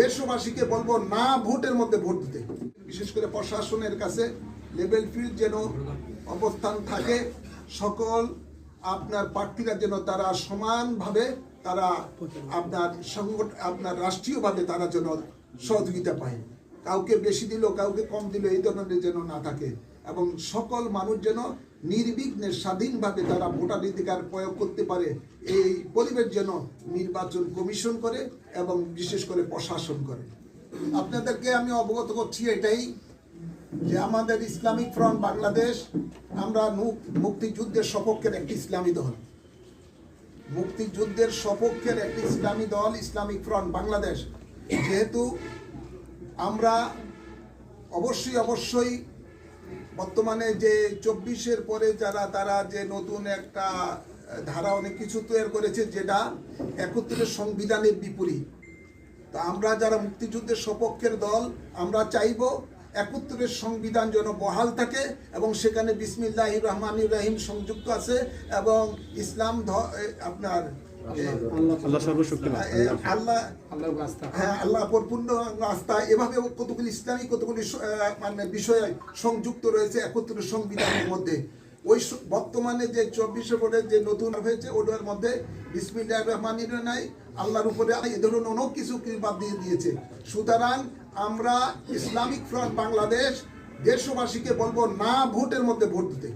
দেশবাসীকে বলব না ভোটের মধ্যে ভোট দিতে। বিশেষ করে প্রশাসনের কাছে লেভেল ফিল্ড যেন অবস্থান থাকে, সকল আপনার প্রার্থীরা যেন তারা সমানভাবে তারা আপনার সংগঠন, আপনার রাষ্ট্রীয়ভাবে তারা যেন সহযোগিতা পায়। কাউকে বেশি দিল, কাউকে কম দিল, এই ধরনের যেন না থাকে। এবং সকল মানুষ যেন নির্বিঘ্নে স্বাধীনভাবে তারা ভোটাধিকার প্রয়োগ করতে পারে, এই পরিবেশ যেন নির্বাচন কমিশন করে এবং বিশেষ করে প্রশাসন করে। আপনাদেরকে আমি অবগত করছি এটাই যে আমাদের ইসলামিক ফ্রন্ট বাংলাদেশ, আমরা মুক্তিযুদ্ধের সপক্ষের একটি ইসলামী দল। মুক্তিযুদ্ধের সপক্ষের একটি ইসলামী দল, ইসলামিক ফ্রন্ট বাংলাদেশ। যেহেতু আমরা অবশ্যই অবশ্যই বর্তমানে যে চব্বিশের পরে যারা, তারা যে নতুন একটা ধারা অনেক কিছু তৈরি করেছে, যেটা একত্রের সংবিধানের বিপরীত। তা আমরা যারা মুক্তিযুদ্ধের সপক্ষের দল, আমরা চাইব একত্রের সংবিধান যেন বহাল থাকে এবং সেখানে বিসমিল্লাহ রহমান রাহিম সংযুক্ত আছে এবং ইসলাম আপনার আল্লাহ সর্বশক্তিমান। এ, আল্লাহ আল্লাহর রাস্তা। হ্যাঁ আল্লাহ পরিপূর্ণ আস্থা এভাবে কতগুলি ইসলামী কতগুলি মানে বিষয় সংযুক্ত রয়েছে একত্র সংবিধানের মধ্যে। ওই বর্তমানে যে চব্বিশে যে নতুন হয়েছে ওটার মধ্যে বিসমিল্লাহ রহমানির নাই আল্লাহর উপরে এ ধরনের অনেক কিছু বাদ দিয়ে দিয়েছে। সুতরাং আমরা ইসলামিক ফ্রন্ট বাংলাদেশ দেশবাসীকে বলব না ভোটের মধ্যে ভোট দিতে।